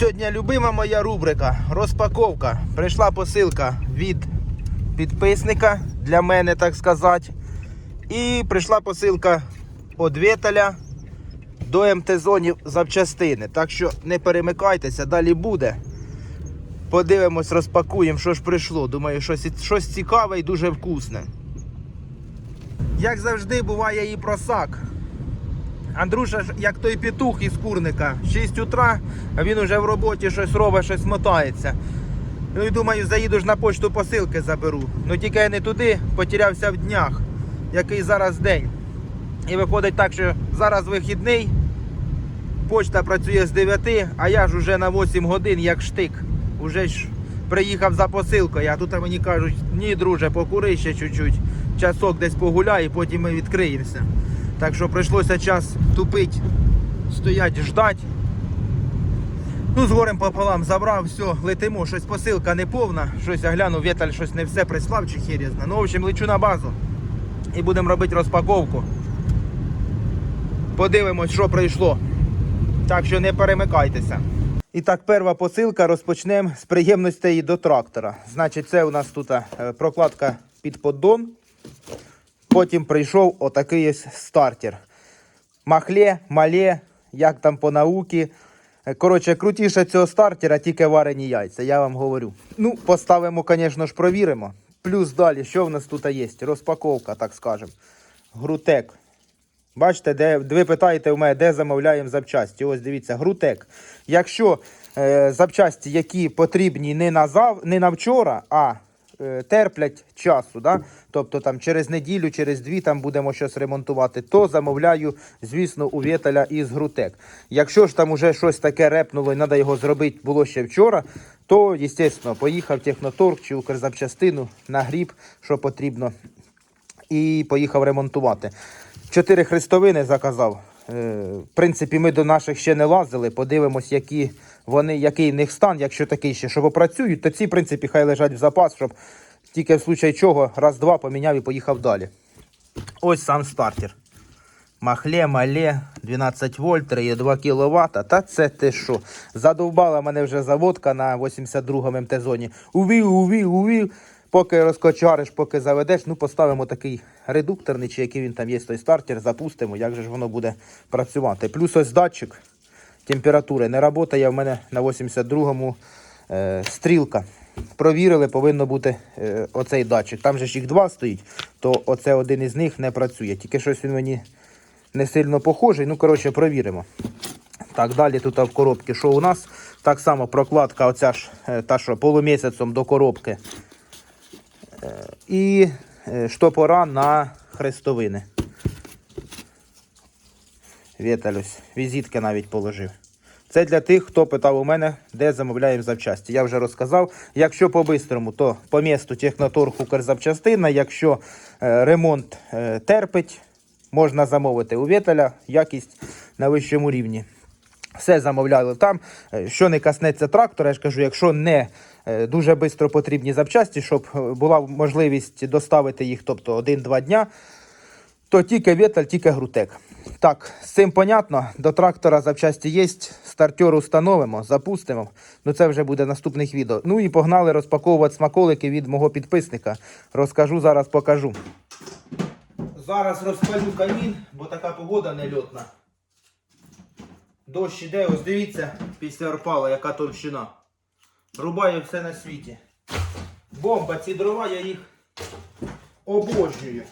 Сьогодні любима моя рубрика розпаковка. Прийшла посилка від підписника для мене, так сказати. І прийшла посилка від Вєталя до МТ-зонів запчастини. Так що не перемикайтеся, далі буде. Подивимось, розпакуємо, що ж прийшло. Думаю, щось, щось цікаве і дуже вкусне. Як завжди, буває і просак. Андрюша, ж, як той петух із курника, 6 утра, а він уже в роботі щось робить, щось мотається. Ну і думаю, заїду ж на почту посилки заберу. Ну тільки я не туди, потерявся в днях, який зараз день. І виходить так, що зараз вихідний, почта працює з 9, а я ж уже на 8 годин як штик. Уже ж приїхав за посилкою, а тут мені кажуть, ні, друже, покури ще чуть-чуть, часок десь погуляй, і потім ми відкриємося. Так що прийшлося час тупить, стоять, ждать. Ну, з горем пополам забрав, все, летимо, щось посилка не повна, щось я гляну, Вєталь щось не все прислав чи херезна. Ну, в общем, лечу на базу і будемо робити розпаковку. Подивимось, що прийшло. Так що не перемикайтеся. І так, перша посилка розпочнемо з приємностей до трактора. Значить, це у нас тут е, прокладка під поддон. Потім прийшов отакий ось стартер. Махле, мале, як там по науці. Коротше, крутіше цього стартера, тільки варені яйця, я вам говорю. Ну, поставимо, звісно ж, провіримо. Плюс далі, що в нас тут є? Розпаковка, так скажемо. Грутек. Бачите, де ви питаєте у мене, де замовляємо запчасті. Ось дивіться, грутек. Якщо е, запчасті, які потрібні не на, зав, не на вчора, а терплять часу, да? тобто там через неділю, через дві там будемо щось ремонтувати, то замовляю, звісно, у Вєталя із грутек. Якщо ж там уже щось таке репнуло і треба його зробити було ще вчора, то, звісно, поїхав техноторг чи Укрзапчастину на гріб, що потрібно, і поїхав ремонтувати. Чотири хрестовини заказав. Е, В принципі, ми до наших ще не лазили. Подивимось, які вони, який в них стан, якщо такий ще, що попрацюють, то ці, в принципі, хай лежать в запас, щоб тільки в случай чого раз-два поміняв і поїхав далі. Ось сам стартер. Махле, мале, 12 вольт, 3,2 кВт. Та це ти що? Задовбала мене вже заводка на 82-му МТ-зоні. Увів, увів, увів. Поки розкочариш, поки заведеш, ну поставимо такий редукторний, чи який він там є, той стартер, запустимо, як же ж воно буде працювати. Плюс ось датчик температури не працює в мене на 82-му е, стрілка. Провірили, повинно бути е, оцей датчик. Там же ж їх два стоїть, то оце один із них не працює. Тільки щось він мені не сильно похожий. Ну, коротше, провіримо. Так, далі тут в коробці, що у нас? Так само прокладка, оця ж е, та, що полумісяцем до коробки. І е, штопора на хрестовини. Віталюсь, візитки навіть положив. Це для тих, хто питав у мене, де замовляємо запчасті. Я вже розказав. Якщо по-бистрому, то по місту техноторг Укрзапчастина. Якщо е, ремонт е, терпить, можна замовити у Вєталя, якість на вищому рівні. Все замовляли там. Е, Що не коснеться трактора, я ж кажу, якщо не е, дуже швидко потрібні запчасті, щоб е, була можливість доставити їх, тобто 1-2 дня, то тільки Вєталь, тільки Грутек. Так, з цим понятно. До трактора запчасті є. Стартер установимо, запустимо. Ну це вже буде наступних відео. Ну і погнали розпаковувати смаколики від мого підписника. Розкажу зараз, покажу. Зараз розпалю камін, бо така погода нельотна. Дощ іде, ось дивіться, після орпала, яка товщина. Рубає все на світі. Бомба, ці дрова, я їх обожнюю.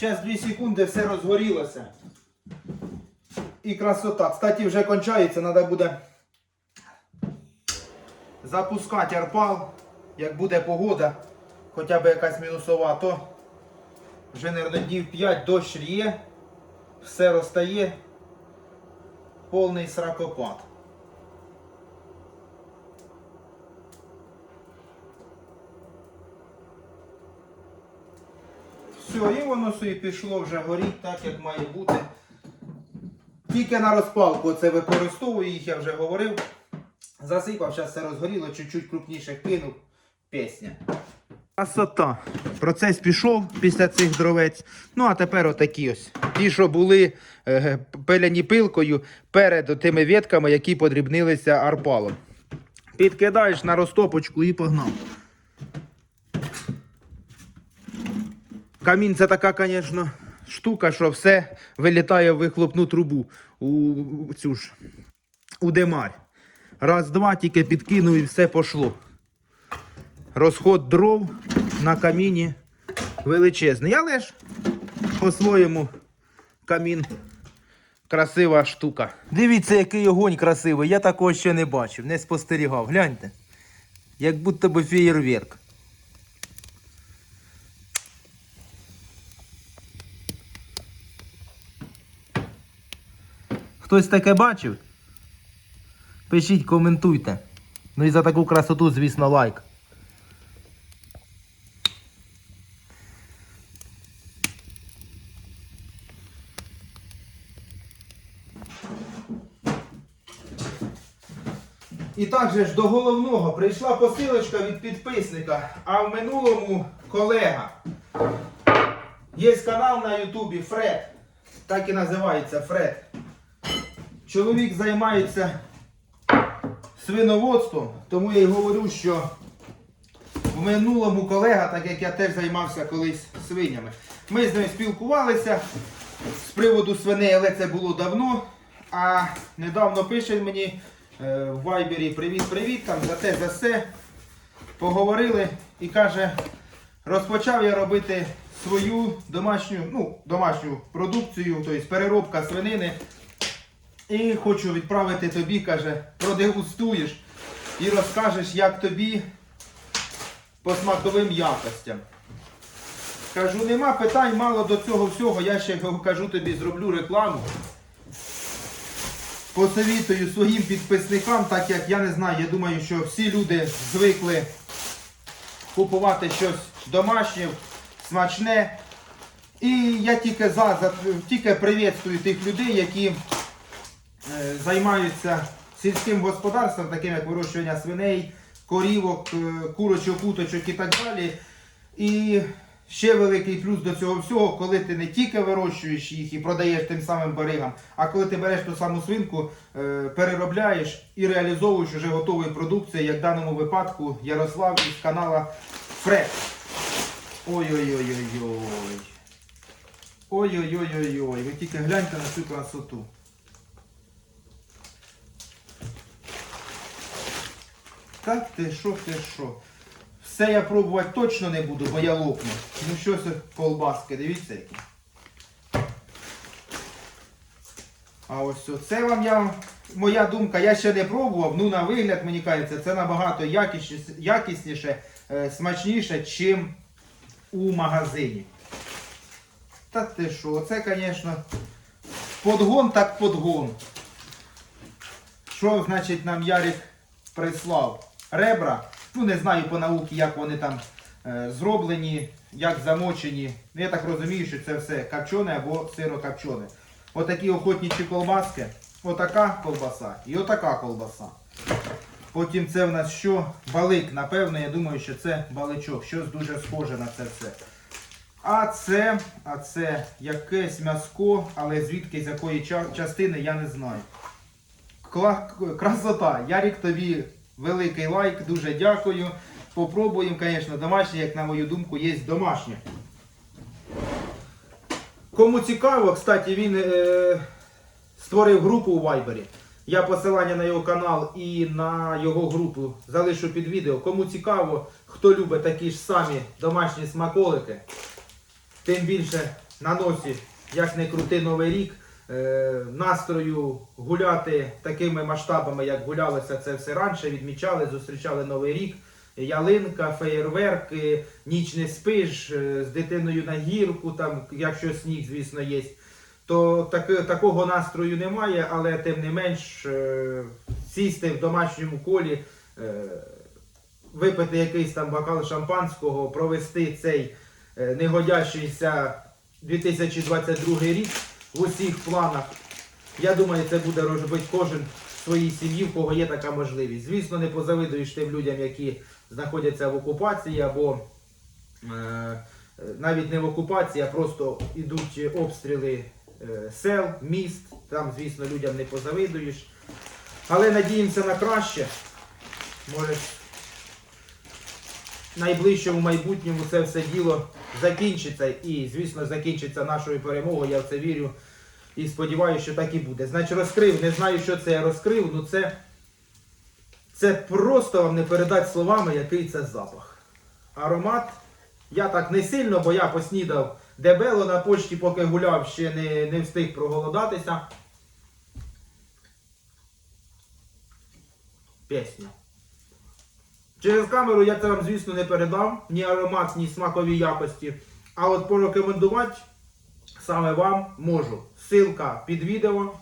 Зараз 2 секунди все розгорілося. І красота. Кстати, вже кончається, треба буде запускати арпал, як буде погода, хоча б якась мінусова, то вже, мабуть, днів 5 дощ є, все розтає, повний сракопад. Все, і воно собі пішло вже горіть так, як має бути. Тільки на розпалку це використовую їх, я вже говорив. Засипав, зараз все розгоріло, чуть-чуть крупніше кинув. Пісня. Красота. Процес пішов після цих дровець. Ну, а тепер отакі ось. Ті, що були е, пиляні пилкою перед тими ветками, які подрібнилися арпалом. Підкидаєш на розтопочку і погнав. Камін це така, звісно, штука, що все вилітає в вихлопну трубу у цю ж у демарь. Раз, два, тільки підкинув і все пошло. Розход дров на каміні величезний. Але ж по-своєму камін красива штука. Дивіться, який огонь красивий. Я такого ще не бачив, не спостерігав. Гляньте. Як будто би феєрверк. Хтось таке бачив? Пишіть, коментуйте. Ну і за таку красоту, звісно, лайк. І так же ж до головного прийшла посилочка від підписника, а в минулому колега. Є канал на Ютубі Фред. Так і називається Фред. Чоловік займається свиноводством, тому я й говорю, що в минулому колега, так як я теж займався колись свинями. Ми з ним спілкувалися з приводу свиней, але це було давно. А недавно пише мені е, в Вайбері привіт-привіт, там за те, за все. Поговорили і каже, розпочав я робити свою домашню, ну, домашню продукцію, тобто переробка свинини. І хочу відправити тобі, каже, продегустуєш і розкажеш, як тобі по смаковим якостям. Кажу, нема питань, мало до цього всього. Я ще кажу тобі, зроблю рекламу. Посовітую своїм підписникам, так як я не знаю, я думаю, що всі люди звикли купувати щось домашнє, смачне. І я тільки за, тільки привітствую тих людей, які займаються сільським господарством, таким як вирощування свиней, корівок, е, курочок, уточок і так далі. І ще великий плюс до цього всього, коли ти не тільки вирощуєш їх і продаєш тим самим баригам, а коли ти береш ту саму свинку, е, переробляєш і реалізовуєш вже готову продукцію, як в даному випадку Ярослав із канала Фред. Ой-ой-ой-ой-ой. Ой-ой-ой-ой-ой. Ви тільки гляньте на цю красоту. Так ти що, ти що? Все я пробувати точно не буду, бо я лопну. Ну що це колбаски, дивіться які. А ось це вам я моя думка, я ще не пробував, ну на вигляд мені кажеться, це набагато якісніше, якісніше смачніше, чим у магазині. Та ти що, це, звісно, подгон так подгон. Що значить нам Ярик прислав? Ребра. Ну не знаю по науці, як вони там е, зроблені, як замочені. Ну, Я так розумію, що це все копчене або сиро-копчене. Отакі охотничі колбаски. Отака колбаса і отака колбаса. Потім це в нас що? Балик. Напевно, я думаю, що це баличок. Щось дуже схоже на це все. А це, а це якесь м'яско, але звідки з якої частини я не знаю. Красота. Ярік тобі великий лайк, дуже дякую. Попробуємо, звісно, домашнє, як на мою думку, є домашнє. Кому цікаво, кстати, він е, створив групу у Вайбері. Я посилання на його канал і на його групу залишу під відео. Кому цікаво, хто любить такі ж самі домашні смаколики, тим більше на носі, як не крути новий рік, настрою гуляти такими масштабами, як гулялося це все раніше, відмічали, зустрічали новий рік. Ялинка, феєрверки, ніч не спиш, е, з дитиною на гірку, там, якщо сніг, звісно, є. То так, такого настрою немає, але тим не менш е, сісти в домашньому колі, е, випити якийсь там бокал шампанського, провести цей е, негодящийся 2022 рік в усіх планах. Я думаю, це буде робити кожен своїй сім'ї, в кого є така можливість. Звісно, не позавидуєш тим людям, які знаходяться в окупації або е, навіть не в окупації, а просто йдуть обстріли е, сел, міст. Там, звісно, людям не позавидуєш. Але надіємося на краще. Може, в найближчому майбутньому це все діло закінчиться і, звісно, закінчиться нашою перемогою. Я в це вірю і сподіваюся, що так і буде. Значить, розкрив, не знаю, що це я розкрив, ну це, це просто вам не передати словами, який це запах. Аромат. Я так не сильно, бо я поснідав дебело на почті, поки гуляв, ще не, не встиг проголодатися. Пісня. Через камеру я це вам, звісно, не передав, ні аромат, ні смакові якості. А от порекомендувати саме вам можу. Ссылка під відео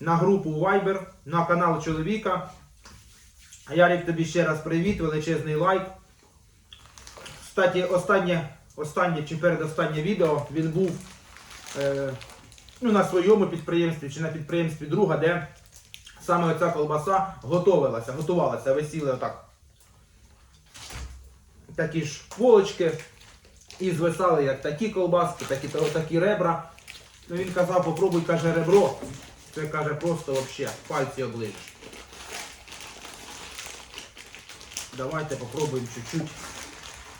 на групу Viber, на канал чоловіка. Ярик, тобі ще раз привіт, величезний лайк. Кстати, останнє, останнє чи передостаннє відео він був е, ну, на своєму підприємстві чи на підприємстві друга, де саме оця колбаса готовилася, готувалася, висіли отак. Такі ж полочки. І звисали як такі колбаски, так і такі ребра. Ну він казав, попробуй, каже, ребро. Це каже просто вообще пальці оближеш. Давайте попробуємо чуть-чуть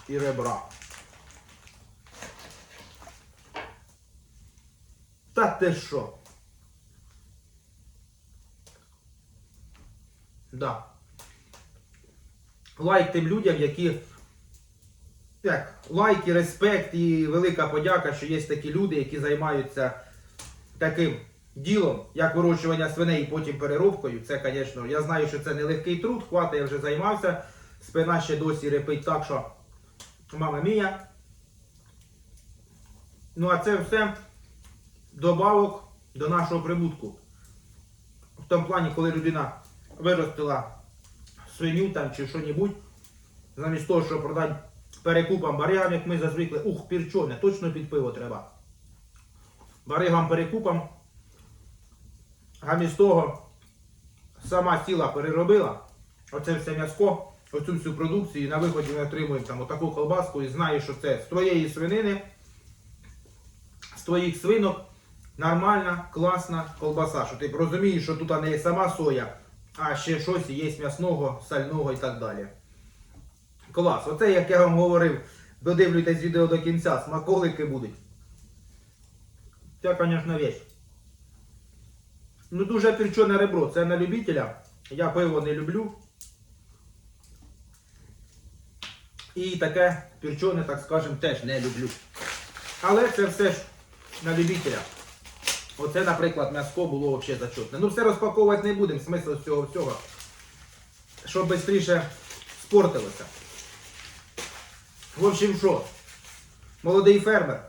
і ребра. Та ти що? Да. Лайк тим людям, які як, лайк і респект і велика подяка, що є такі люди, які займаються таким ділом, як вирощування свиней і потім переробкою. Це, звісно, я знаю, що це не легкий труд, хватить, я вже займався. Спина ще досі репить так, що мама мія. Ну а це все добавок до нашого прибутку. В тому плані, коли людина виростила свиню там чи що-небудь, замість того, щоб продати перекупам баригам, як ми зазвикли, ух, пірчоне, точно під пиво треба. Баригам перекупам. Замість того сама сіла переробила. Оце все м'яско, оцю всю продукцію, і на виході ми отримуємо там отаку колбаску і знаю, що це з твоєї свинини, з твоїх свинок нормальна, класна колбаса. Що ти розумієш, що тут не сама соя, а ще щось є м'ясного, сального і так далі. Клас. Оце, як я вам говорив, додивлюйтесь відео до кінця, смаколики будуть. Це, звісно, вещь. Ну, дуже перчене ребро. Це на любителя. Я пиво не люблю. І таке перчене, так скажем, теж не люблю. Але це все ж на любителя. Оце, наприклад, м'яско було взагалі зачетне. Ну, все розпаковувати не будемо, смисл цього всього. Щоб швидше спортилося. В общем, що? Молодий фермер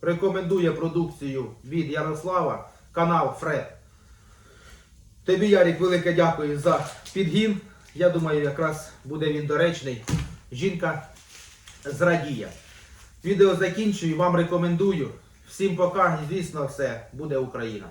рекомендує продукцію від Ярослава, канал Фред. Тобі, Ярік, велике дякую за підгін. Я думаю, якраз буде він доречний. Жінка зрадіє. Відео закінчую, вам рекомендую. Всім пока, звісно, все буде Україна.